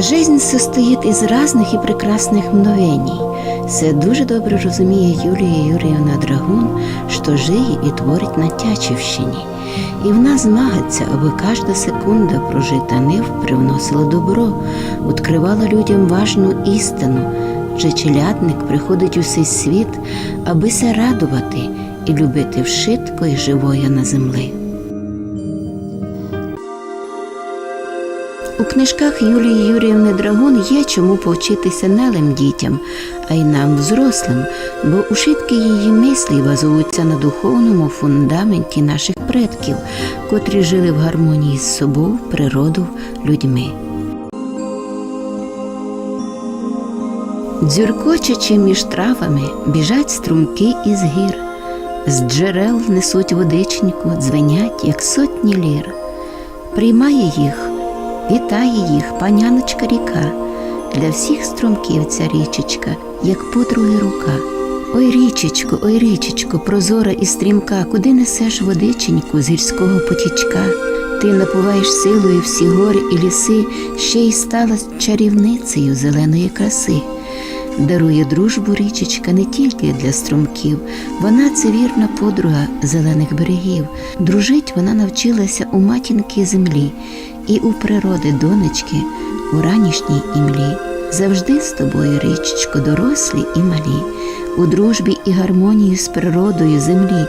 Жизнь состоит из разных и прекрасных мгновений. Це дуже добре розуміє Юлія Юріївна Драгун, що жиє і творить на Тячівщині. І вона змагається, аби кожна секунда прожита нив привносила добро, відкривала людям важну істину, що челядник приходить у цей світ, абися радувати і любити вшитко і живоє на землі. У книжках Юлії Юріївни Драгун є чому повчитися нелим дітям, а й нам, взрослим, бо ушитки її мислі базуються на духовному фундаменті наших предків, котрі жили в гармонії з собою, природою, людьми. Дзюркочучи між травами, біжать струмки із гір, з джерел несуть водичнику, дзвенять, як сотні лір. Приймає їх, вітає їх паняночка ріка, для всіх струмків ця річечка, як подруги рука. Ой, річечко, ой, річечко, прозора і стрімка, куди несеш водиченьку з гірського потічка? Ти напуваєш силою всі гори і ліси, ще й стала чарівницею зеленої краси. Дарує дружбу річечка не тільки для струмків, вона це вірна подруга зелених берегів. Дружить вона навчилася у матінки землі і у природи донечки у ранішній імлі. Завжди з тобою, річечко, дорослі і малі, у дружбі і гармонії з природою землі,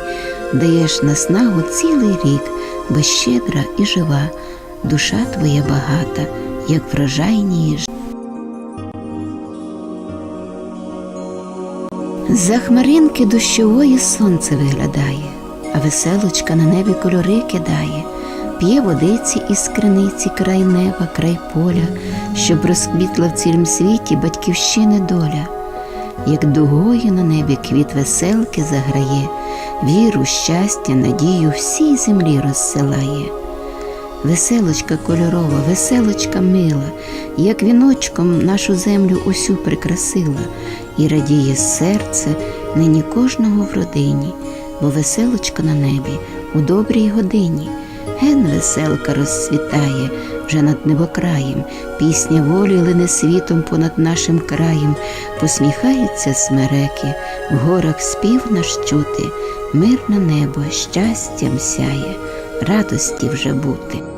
даєш наснагу цілий рік, бо щедра і жива, душа твоя багата, як врожайні За хмаринки дощової сонце виглядає, а веселочка на небі кольори кидає, п'є водиці із криниці край неба, край поля, щоб розквітла в цілім світі батьківщини доля, як дугою на небі квіт веселки заграє, віру, щастя, надію всій землі розсилає. Веселочка кольорова, веселочка мила, як віночком нашу землю усю прикрасила, і радіє серце нині кожного в родині, бо веселочка на небі у добрій годині. Ген веселка розцвітає вже над небокраєм, пісня волі лине світом понад нашим краєм, посміхаються смереки, в горах спів наш чути, мирне небо щастям сяє, радості вже бути.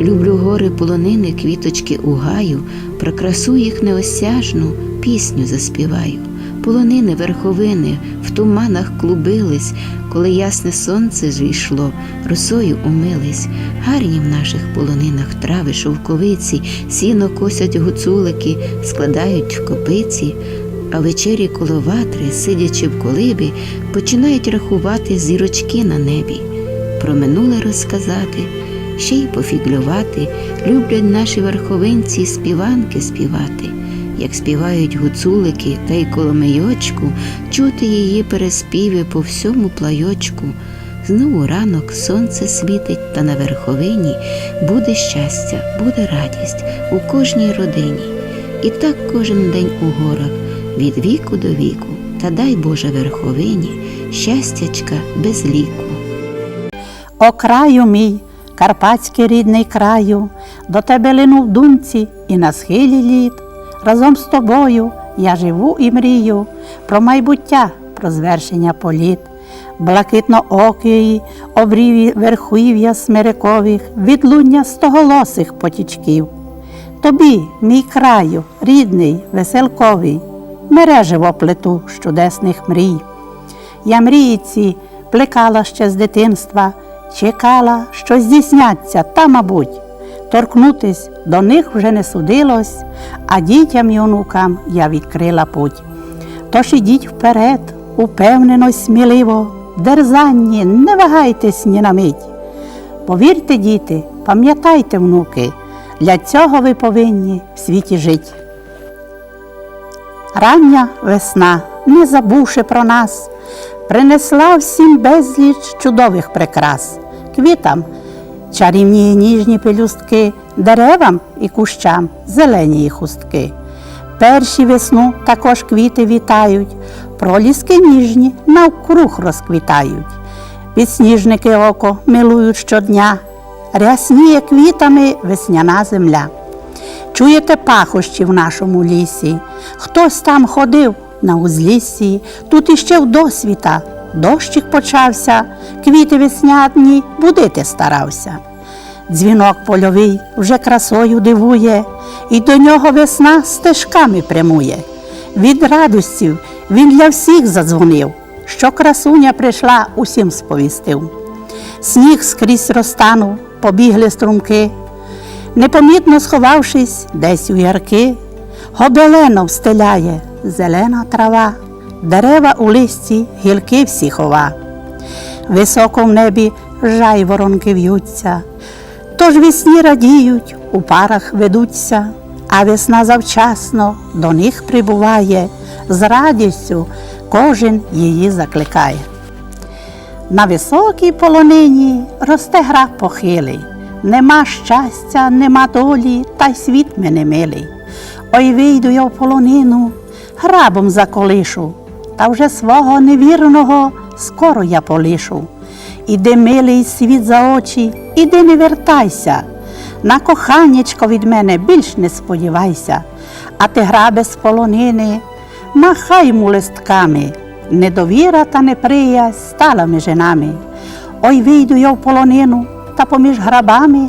Люблю гори полонини, квіточки у гаю, про красу їх неосяжну пісню заспіваю. Полонини верховини в туманах клубились, коли ясне сонце зійшло, росою умились. Гарні в наших полонинах трави, шовковиці, сіно косять гуцулики, складають в копиці, а вечері коло ватри, сидячи в колибі, починають рахувати зірочки на небі. Про минуле розказати ще й пофіглювати, люблять наші верховинці співанки співати, як співають гуцулики та й коломийочку, чути її переспіви по всьому плайочку. Знову ранок сонце світить, та на верховині буде щастя, буде радість у кожній родині. І так кожен день у горах, від віку до віку, та дай Боже верховині, щастячка без ліку. О краю мій, карпатський рідний краю, до тебе лину в думці і на схилі літ. Разом з тобою я живу і мрію про майбуття, про звершення політ, блакитно-окої, обріві верхів'я смирикових, відлуння стоголосих потічків. Тобі, мій краю, рідний, веселковий, мереживо плету з чудесних мрій. Я мрії ці плекала ще з дитинства, чекала, що здійсняться, та, мабуть, торкнутись до них вже не судилось, а дітям і онукам я відкрила путь. Тож ідіть вперед, упевнено сміливо, дерзанні, не вагайтесь ні на мить. Повірте, діти, пам'ятайте, внуки, для цього ви повинні в світі жити. Рання весна, не забувши про нас, принесла всім безліч чудових прикрас, квітам чарівні і ніжні пелюстки, деревам і кущам зелені їх хустки. Перші весну також квіти вітають, проліски ніжні навкруг розквітають. Підсніжники око милують щодня, рясніє квітами весняна земля. Чуєте пахощі в нашому лісі? Хтось там ходив на узліссі, тут іще в досвіта. Дощик почався, квіти весняні будити старався. Дзвінок польовий вже красою дивує, і до нього весна стежками прямує. Від радостів він для всіх задзвонив, що красуня прийшла, усім сповістив. Сніг скрізь розтанув, побігли струмки, непомітно сховавшись десь у ярки, гобелено встеляє зелена трава, дерева у листі гілки всі хова. Високо в небі жайворонки в'ються, тож весні радіють, у парах ведуться, а весна завчасно до них прибуває, з радістю кожен її закликає. На високій полонині росте грах похилий, нема щастя, нема долі, та й світ мене милий. Ой вийду я в полонину, грабом заколишу, та вже свого невірного скоро я полишу. Іди, милий світ за очі, іди не вертайся. На коханечко від мене більш не сподівайся, а ти грабе з полонини, махай му листками, недовіра та неприязнь стала між нами. Ой, вийду я в полонину та поміж грабами,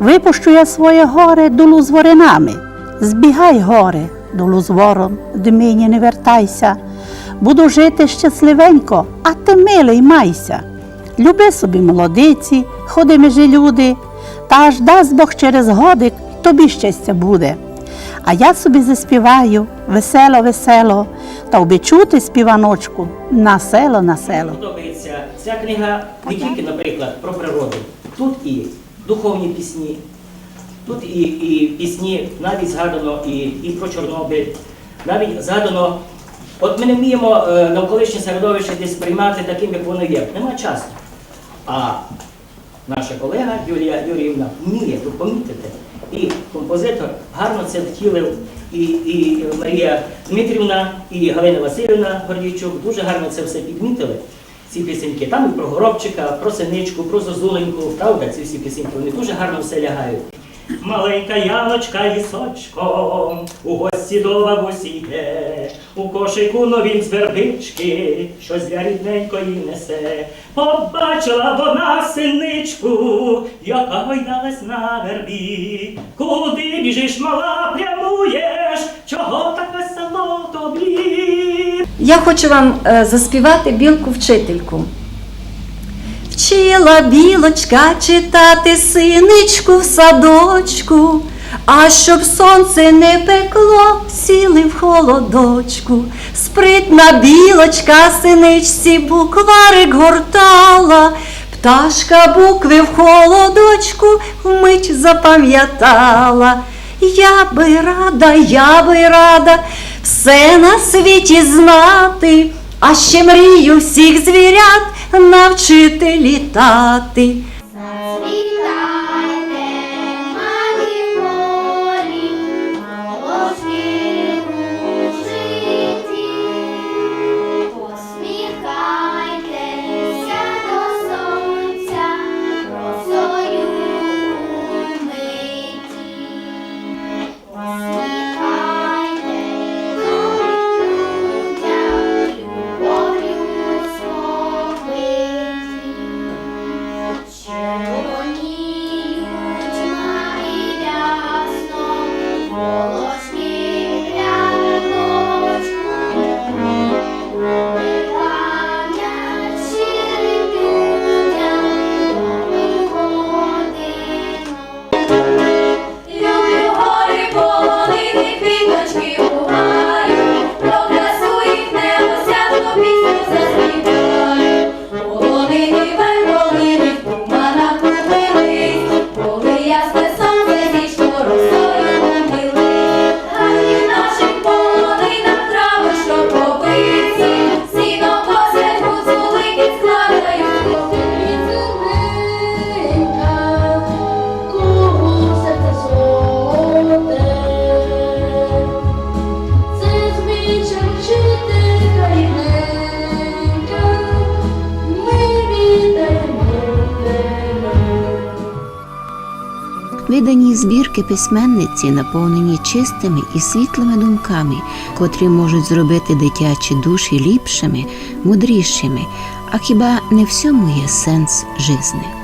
випущу я своє горе дулу з воринами. Збігай горе, дулу з вором, дмині не вертайся. Буду жити щасливенько, а ти милий майся. Люби собі молодиці, ходи між люди, та аж дасть Бог через годик тобі щастя буде. А я собі заспіваю весело, весело, та обічути співаночку на село, на село. подобається ця книга не тільки, наприклад, про природу. Тут і духовні пісні, тут і, і пісні, навіть згадано і, і про Чорнобиль, навіть згадано. От ми не вміємо е, навколишнє середовище десь сприймати таким, як воно є. Нема часу. А наша колега Юлія Юріївна вміє тут помітити. І композитор гарно це втілив, і, і Марія Дмитрівна, і Галина Васильівна Гордійчук дуже гарно це все підмітили. Ці пісеньки. Там і про Горобчика, про синичку, про Зозуленьку, правда, ці всі пісеньки, вони дуже гарно все лягають. Маленька Яночка лісочком, у гості до бабусі йде, у кошику нові звербички, щось для рідненької несе. Побачила вона синичку, яка гойдалась на вербі. Куди біжиш, мала, прямуєш, чого так весело тобі? Я хочу вам е, заспівати білку вчительку. Вчила білочка читати синичку в садочку, а щоб сонце не пекло, сіли в холодочку. Спритна білочка синичці букварик гортала, пташка букви в холодочку вмить запам'ятала. Я би рада, я би рада все на світі знати, а ще мрію всіх звірят навчити літати. Видані збірки письменниці наповнені чистими і світлими думками, котрі можуть зробити дитячі душі ліпшими, мудрішими. А хіба не всьому є сенс жизни?